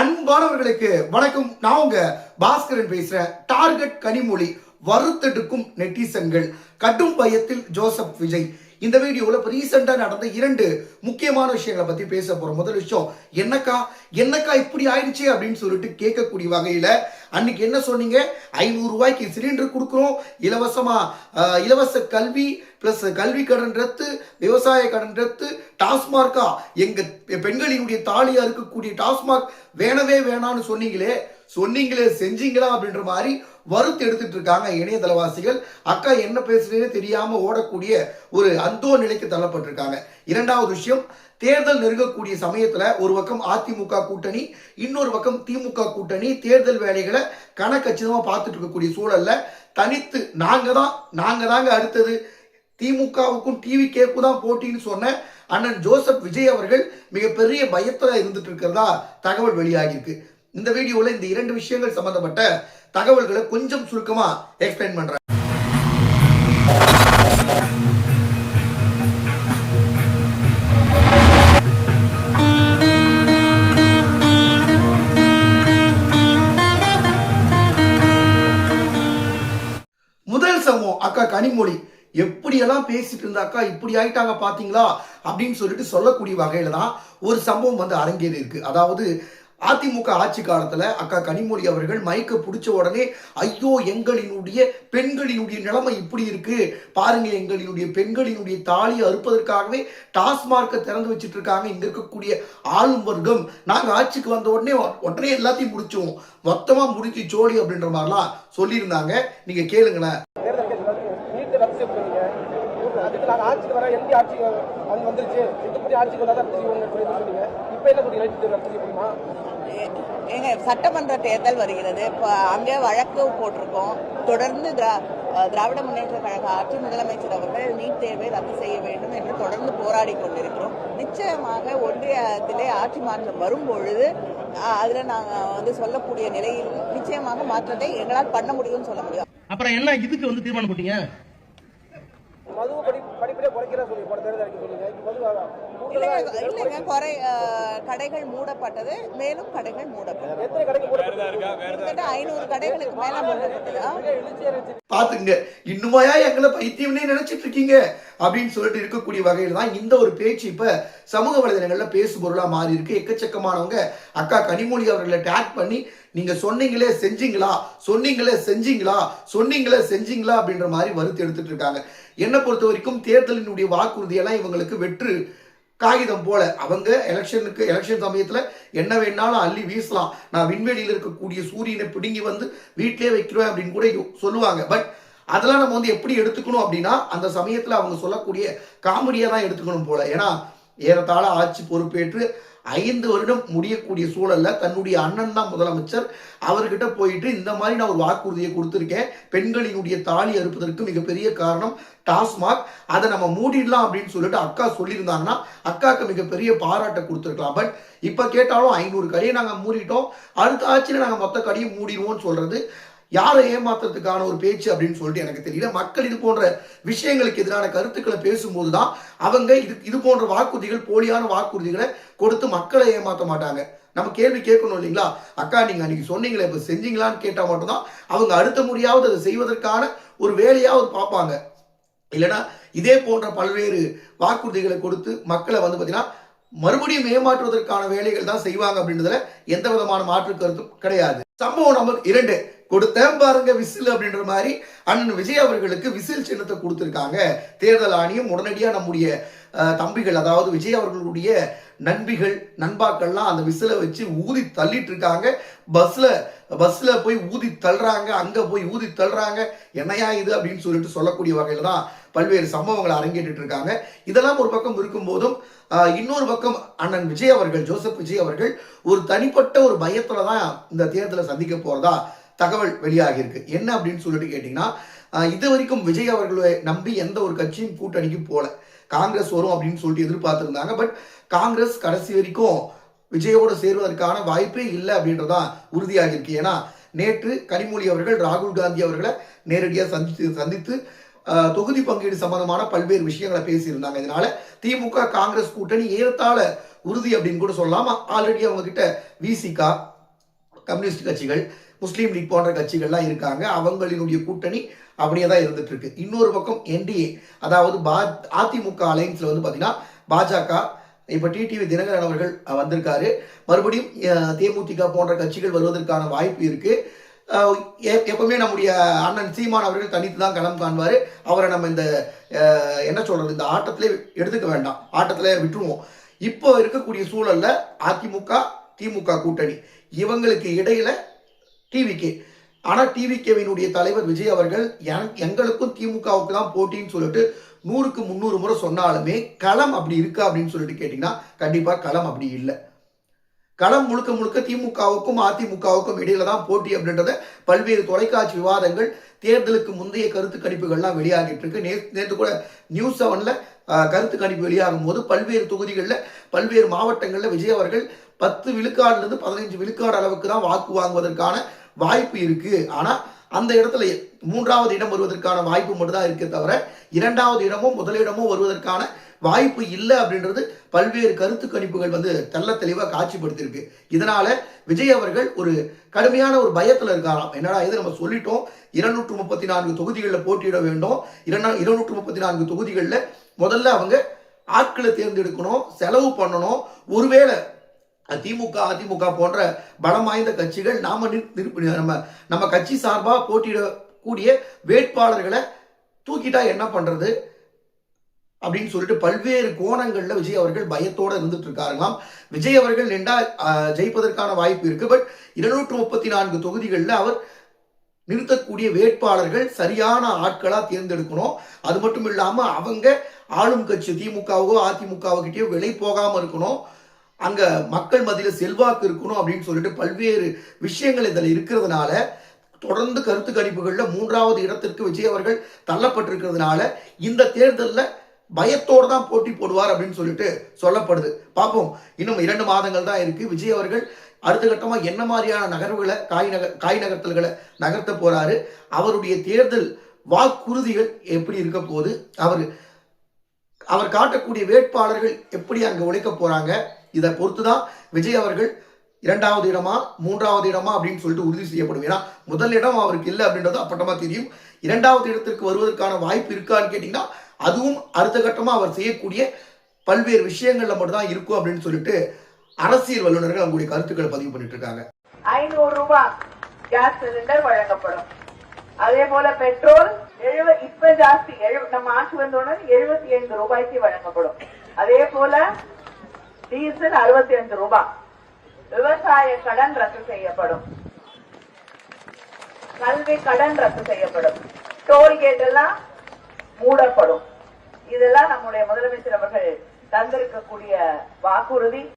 அன்பானவர்களுக்கு வணக்கம். நான் உங்க பாஸ்கரன் பேசுறேன் டார்கெட் கனிமொழி வறுத்தெடுக்கும் நெட்டிசன்கள். கடும் பயத்தில் ஜோசப் விஜய். இந்த வீடியோவில் இப்போ ரீசெண்டாக நடந்த இரண்டு முக்கியமான விஷயங்களை பற்றி பேச போகிறோம் முதல் விஷயம் என்னக்கா என்னக்கா இப்படி ஆயிடுச்சு அப்படின்னு சொல்லிட்டு கேட்கக்கூடிய வகையில் அன்னைக்கு என்ன சொன்னீங்க? ஐநூறு ரூபாய்க்கு சிலிண்டர் கொடுக்குறோம். இலவசமாக இலவச கல்வி ப்ளஸ் கல்வி கடன் ரத்து விவசாய கடன் ரத்து டாஸ்மார்க்கா எங்கள் பெண்களினுடைய தாலியாக இருக்கக்கூடிய டாஸ்மார்க் வேணவே வேணான்னு சொன்னீங்களே சொன்னீங்களே செஞ்சீங்களா அப்படின்ற மாதிரி வறுத்து எடுத்துட்டு இருக்காங்க இணையதளவாசிகள். அக்கா என்ன பேசுறதுன்னு தெரியாம ஓடக்கூடிய ஒரு அந்தோ நிலைக்கு தள்ளப்பட்டிருக்காங்க. இரண்டாவது விஷயம் தேர்தல் நெருங்கக்கூடிய சமயத்தில் ஒரு பக்கம் அதிமுக கூட்டணி இன்னொரு பக்கம் திமுக கூட்டணி தேர்தல் வேலைகளை கணக்கச்சிதமாக பார்த்துட்டு இருக்கக்கூடிய சூழல்ல தனித்து நாங்கள் தான் நாங்கள் தாங்க அடுத்தது. திமுகவுக்கும் டிவி கேக்கு தான் போட்டின்னு சொன்ன அண்ணன் ஜோசப் விஜய் அவர்கள் மிகப்பெரிய பயத்தில் இருந்துட்டு இருக்கிறதா தகவல் வெளியாகியிருக்கு. இந்த வீடியோவில் இந்த இரண்டு விஷயங்கள் சம்பந்தப்பட்ட தகவல்களை கொஞ்சம் சுருக்கமா எக்ஸ்பிளைன் பண்றேன். முதல் சமூகம் அக்கா கனிமொழி. எப்படியெல்லாம் பேசிட்டு இருந்த அக்கா இப்படி ஆயிட்டாங்க பாத்தீங்களா? அப்படின்னு சொல்லிட்டு சொல்லக்கூடிய வகையில தான் ஒரு சம்பவம் வந்து அரங்கேறி இருக்கு அதாவது அதிமுக ஆட்சி காலத்துல அக்கா கனிமொழி அவர்கள் மைக்கை பிடிச்ச உடனே ஐயோ எங்களினுடைய பெண்களினுடைய நிலைமை இப்படி இருக்கு. பாருங்க எங்களினுடைய பெண்களினுடைய தாலியை அறுப்பதற்காகவே டாஸ்மார்க்கை திறந்து வச்சிட்டு இருக்காங்க இங்க இருக்கக்கூடிய ஆளும் வர்க்கம் நாங்க ஆட்சிக்கு வந்த உடனே உடனே எல்லாத்தையும் முடிச்சோம். மொத்தமா முடிச்சு ஜோடி அப்படின்ற மாதிரிலாம் சொல்லியிருந்தாங்க. நீங்க கேளுங்களேன். நாங்கள் அது வந்துருச்சு. இதுபடி ஆட்சிக்கு வந்தால் சொல்லி சொன்னீங்க. இப்போ என்ன ரத்து செய்ய முடியுமா? எங்க சட்டமன்ற தேர்தல் வருகிறது. இப்போ அங்கே வழக்கு போட்டிருக்கோம். தொடர்ந்து திரா திராவிட முன்னேற்ற கழக ஆட்சி முதலமைச்சர் அவர்கள் நீட் தேர்வை ரத்து செய்ய வேண்டும் என்று தொடர்ந்து போராடி கொண்டிருக்கிறோம். நிச்சயமாக ஒன்றியத்திலே ஆட்சி மாற்றம் வரும் பொழுது அஹ் அதுல நாங்க வந்து சொல்லக்கூடிய நிலையில் நிச்சயமாக மாற்றத்தை எங்களால் பண்ண முடியும்னு சொல்ல முடியும். அப்புறம் என்ன இதுக்கு வந்து தீர்மானம் போட்டீங்க? மதுவை குறைக்கிறா சொல்லி போன தேர்தல் சொல்லுங்க இப்போ மது இல்லைங்க குறை கடைகள் மூடப்பட்டது. மேலும் கடைகள் மூடப்பட்டது. எத்தனை கடைக்கு மூடப்பட்டிருக்கு கிட்டத்தட்ட ஐநூறு கடைகளுக்கு மேல மூடப்பட்டதா. பாத்துங்க இன்னுமாயா எங்களை பைத்தியம்னே நினைச்சிட்டு இருக்கீங்க? அப்படின்னு சொல்லிட்டு இருக்கக்கூடிய வகையில் தான் இந்த ஒரு பேச்சு இப்ப சமூக வலைதளங்கள்ல பேசு பொருளா மாறி இருக்கு. எக்கச்சக்கமானவங்க அக்கா கனிமொழி அவர்களை டேக் பண்ணி நீங்க சொன்னீங்களே செஞ்சீங்களா? சொன்னீங்களே செஞ்சீங்களா? சொன்னீங்களே செஞ்சீங்களா? அப்படின்ற மாதிரி வறுத்து எடுத்துட்டு இருக்காங்க. என்னை பொறுத்த வரைக்கும் தேர்தலினுடைய வாக்குறுதியெல்லாம் இவங்களுக்கு வெற்று காகிதம் போல அவங்க எலெக்ஷனுக்கு எலெக்ஷன் சமயத்தில் என்ன வேணாலும் அள்ளி வீசலாம். நான் விண்வெளியில் இருக்கக்கூடிய சூரியனை பிடுங்கி வந்து வீட்டிலே வைக்கிறேன் அப்படின்னு கூட யோ- சொல்லுவாங்க. பட் அதெல்லாம் நம்ம வந்து எப்படி எடுத்துக்கணும் அப்படின்னா அந்த சமயத்தில் அவங்க சொல்லக்கூடிய காமெடியாக தான் எடுத்துக்கணும் போல. ஏன்னா ஏறத்தாழ ஆட்சி பொறுப்பேற்று ஐந்து வருடம் முடியக்கூடிய சூழல்ல தன்னுடைய அண்ணன் தான் முதலமைச்சர். அவர்கிட்ட போயிட்டு இந்த மாதிரி நான் ஒரு வாக்குறுதியை கொடுத்துருக்கேன். பெண்களினுடைய தாலி அறுப்பதற்கு மிகப்பெரிய காரணம் டாஸ்மாக். அதை நம்ம மூடிடலாம் அப்படின்னு சொல்லிட்டு அக்கா சொல்லியிருந்தாங்கன்னா அக்காவுக்கு மிகப்பெரிய பாராட்டை கொடுத்துருக்கலாம். பட் இப்போ கேட்டாலும் ஐநூறு கடையை நாங்கள் மூடிட்டோம். அடுத்த ஆட்சியில் நாங்கள் மொத்த கடையும் மூடிடுவோம்னு சொல்றது. யாரை ஏமாத்துறதுக்கான ஒரு பேச்சு அப்படின்னு சொல்லிட்டு எனக்கு தெரியல. மக்கள் இது போன்ற விஷயங்களுக்கு எதிரான கருத்துக்களை பேசும்போது தான் அவங்க இது இது போன்ற வாக்குறுதிகள் போலியான வாக்குறுதிகளை கொடுத்து மக்களை ஏமாற்ற மாட்டாங்க. நம்ம கேள்வி கேட்கணும் இல்லைங்களா? அக்கா நீங்க அன்னைக்கு சொன்னீங்களே இப்ப செஞ்சீங்களான்னு கேட்டா மட்டும்தான் அவங்க அடுத்த முறையாவது அதை செய்வதற்கான ஒரு வேலையாவது பார்ப்பாங்க. இல்லைன்னா இதே போன்ற பல்வேறு வாக்குறுதிகளை கொடுத்து மக்களை வந்து பார்த்தீங்கன்னா மறுபடியும் ஏமாற்றுவதற்கான வேலைகள் தான் செய்வாங்க அப்படின்றதுல எந்த விதமான மாற்று கருத்தும் கிடையாது. சம்பவம் நமக்கு இரண்டு. கொடுத்தேன் பாருங்க விசில் அப்படின்ற மாதிரி அண்ணன் விஜய் அவர்களுக்கு விசில் சின்னத்தை கொடுத்துருக்காங்க. தேர்தல் ஆணையம் உடனடியாக நம்முடைய தம்பிகள் அதாவது விஜய் அவர்களுடைய நண்பிகள் நண்பாக்கள்லாம் அந்த விசிலை வச்சு ஊதி தள்ளிட்டு இருக்காங்க பஸ்ல பஸ்ல போய் ஊதி தள்ளுறாங்க அங்க போய் ஊதி தள்ளுறாங்க. என்னையா இது அப்படின்னு சொல்லிட்டு சொல்லக்கூடிய வகையில தான் பல்வேறு சம்பவங்களை அரங்கேற்றிட்டு இருக்காங்க இதெல்லாம் ஒரு பக்கம் இருக்கும்போதும் இன்னொரு பக்கம் அண்ணன் விஜய் அவர்கள் ஜோசப் விஜய் அவர்கள் ஒரு தனிப்பட்ட ஒரு பயத்துல தான் இந்த தேர்தலை சந்திக்க போறதா தகவல் வெளியாகியிருக்கு என்ன அப்படின்னு சொல்லிட்டு கேட்டிங்கன்னா இது வரைக்கும் விஜய் அவர்களை நம்பி எந்த ஒரு கட்சியும் கூட்டணிக்கு போல. காங்கிரஸ் வரும் அப்படின்னு சொல்லிட்டு எதிர்பார்த்துருந்தாங்க. பட் காங்கிரஸ் கடைசி வரைக்கும் விஜயோடு சேருவதற்கான வாய்ப்பே இல்லை அப்படின்றதான் உறுதியாகிருக்கு ஏன்னா நேற்று கனிமொழி அவர்கள் ராகுல் காந்தி அவர்களை நேரடியாக சந்தித்து சந்தித்து தொகுதி பங்கீடு சம்பந்தமான பல்வேறு விஷயங்களை பேசியிருந்தாங்க. இதனால திமுக காங்கிரஸ் கூட்டணி ஏறத்தாழ உறுதி அப்படின்னு கூட சொல்லலாம். ஆல்ரெடி அவங்க கிட்ட விசிகா கம்யூனிஸ்ட் கட்சிகள் முஸ்லீம் லீக் போன்ற கட்சிகள்லாம் இருக்காங்க. அவங்களினுடைய கூட்டணி அப்படியே தான் இருந்துட்டு இருக்கு இன்னொரு பக்கம் என்டிஏ அதாவது பா அதிமுக அலைன்ஸ்ல வந்து பார்த்தீங்கன்னா பாஜக இப்போ டிடிவி தினகரன் அவர்கள் வந்திருக்காரு. மறுபடியும் தேமுதிக போன்ற கட்சிகள் வருவதற்கான வாய்ப்பு இருக்கு. எப்பவுமே நம்முடைய அண்ணன் சீமான் அவர்கள் தனித்து தான் களம் காண்பாரு. அவரை நம்ம இந்த என்ன சொல்றது இந்த ஆட்டத்திலே எடுத்துக்க வேண்டாம். ஆட்டத்திலே விட்டுருவோம். இப்போ இருக்கக்கூடிய சூழல்ல அதிமுக திமுக கூட்டணி. இவங்களுக்கு இடையில டிவிகே ஆனால் டிவிகேவினுடைய தலைவர் விஜய் அவர்கள் என்- எங்களுக்கும் திமுகவுக்கு தான் போட்டின்னு சொல்லிட்டு நூறுக்கு முந்நூறு முறை சொன்னாலுமே களம் அப்படி இருக்கா அப்படின்னு சொல்லிட்டு கேட்டிங்கன்னா கண்டிப்பாக களம் அப்படி இல்லை. களம் முழுக்க முழுக்க திமுகவுக்கும் அதிமுகவுக்கும் இடையில தான் போட்டி அப்படின்றத பல்வேறு தொலைக்காட்சி விவாதங்கள் தேர்தலுக்கு முந்தைய கருத்து கணிப்புகள்லாம் வெளியாகிட்டு இருக்கு. நே நேற்று கூட நியூஸ் செவன்ல கருத்து கணிப்பு வெளியாகும் போது பல்வேறு தொகுதிகளில் பல்வேறு மாவட்டங்களில் விஜய் அவர்கள் பத்து விழுக்காடுலேருந்து பதினைஞ்சு விழுக்காடு அளவுக்கு தான் வாக்கு வாங்குவதற்கான வாய்ப்பு இருக்கு. ஆனா அந்த இடத்துல மூன்றாவது இடம் வருவதற்கான வாய்ப்பு மட்டும்தான் இருக்கே தவிர இரண்டாவது இடமும் முதலிடமும் வருவதற்கான வாய்ப்பு இல்லை அப்படின்றது பல்வேறு கருத்து கணிப்புகள் வந்து தெள்ள தெளிவாக காட்சிப்படுத்தியிருக்கு. இதனால விஜய் அவர்கள் ஒரு கடுமையான ஒரு பயத்தில் இருக்காராம். என்னடா இது நம்ம சொல்லிட்டோம். இருநூற்று முப்பத்தி நான்கு தொகுதிகளில் போட்டியிட வேண்டும். இரநா இருநூற்று முப்பத்தி நான்கு தொகுதிகளில் முதல்ல அவங்க ஆட்களை தேர்ந்தெடுக்கணும் செலவு பண்ணணும். ஒருவேளை திமுக அதிமுக போன்ற பலம் வாய்ந்த கட்சிகள் நாம நிறு- நம்ம நம்ம கட்சி சார்பாக போட்டியிடக்கூடிய வேட்பாளர்களை தூக்கிட்டா என்ன பண்றது? அப்படின்னு சொல்லிட்டு பல்வேறு கோணங்களில் விஜய் அவர்கள் பயத்தோடு இருந்துட்டு இருக்காருங்களாம் விஜய் அவர்கள் நின்றா ஜெயிப்பதற்கான வாய்ப்பு இருக்கு. பட் இருநூற்று முப்பத்தி நான்கு தொகுதிகளில் அவர் நிறுத்தக்கூடிய வேட்பாளர்கள் சரியான ஆட்களாக தேர்ந்தெடுக்கணும். அது மட்டும் இல்லாமல் அவங்க ஆளும் கட்சி திமுகவோ அதிமுகவோ கிட்டேயோ விலை போகாமல் இருக்கணும். அங்க மக்கள் மத்தியில் செல்வாக்கு இருக்கணும் அப்படின்னு சொல்லிட்டு பல்வேறு விஷயங்கள் இதில் இருக்கிறதுனால தொடர்ந்து கருத்து கணிப்புகளில் மூன்றாவது இடத்திற்கு விஜய் அவர்கள் தள்ளப்பட்டிருக்கிறதுனால இந்த தேர்தலில் பயத்தோடு தான் போட்டி போடுவார் அப்படின்னு சொல்லிட்டு சொல்லப்படுது. பார்ப்போம். இன்னும் இரண்டு மாதங்கள் தான் இருக்கு. விஜய் அவர்கள் அடுத்த கட்டமாக என்ன மாதிரியான நகர்வுகளை காய் நகர் காய் நகர்த்தல்களை நகர்த்த போறாரு? அவருடைய தேர்தல் வாக்குறுதிகள் எப்படி இருக்க போகுது? அவர் அவர் காட்டக்கூடிய வேட்பாளர்கள் எப்படி அங்க உழைக்க போறாங்க இதை பொறுத்து தான் விஜய் அவர்கள் இரண்டாவது இடமா மூன்றாவது இடமா அப்படின்னு சொல்லிட்டு உறுதி செய்யப்படும். ஏன்னா முதல் இடம் அவருக்கு இல்லை அப்படின்றது அப்பட்டமாக தெரியும். இரண்டாவது இடத்திற்கு வருவதற்கான வாய்ப்பு இருக்கான்னு கேட்டீங்கன்னா அதுவும் அடுத்த கட்டமா அவர் செய்யக்கூடிய பல்வேறு விஷயங்கள்ல மட்டும்தான் இருக்கும் அப்படின்னு சொல்லிட்டு அரசியல் வல்லுநர்கள் அவங்களுடைய கருத்துக்களை பதிவு பண்ணிட்டு இருக்காங்க. ஐநூறு ரூபாய் கேஸ் சிலிண்டர் வழங்கப்படும். அதே போல பெட்ரோல் எழுவ இப்ப ஜாஸ்தி நம்ம ஆட்சி வந்தோடனே எழுபத்தி ஐந்து ரூபாய்க்கு வழங்கப்படும். அதே போல டீசல் அறுபத்தி ஐந்து ரூபாய் விவசாய கடன் ரத்து செய்யப்படும். கல்வி கடன் ரத்து செய்யப்படும். டோல்கேட் எல்லாம் மூடப்படும். இதெல்லாம் நம்முடைய முதலமைச்சர் அவர்கள் தந்திருக்கக்கூடிய வாக்குறுதி.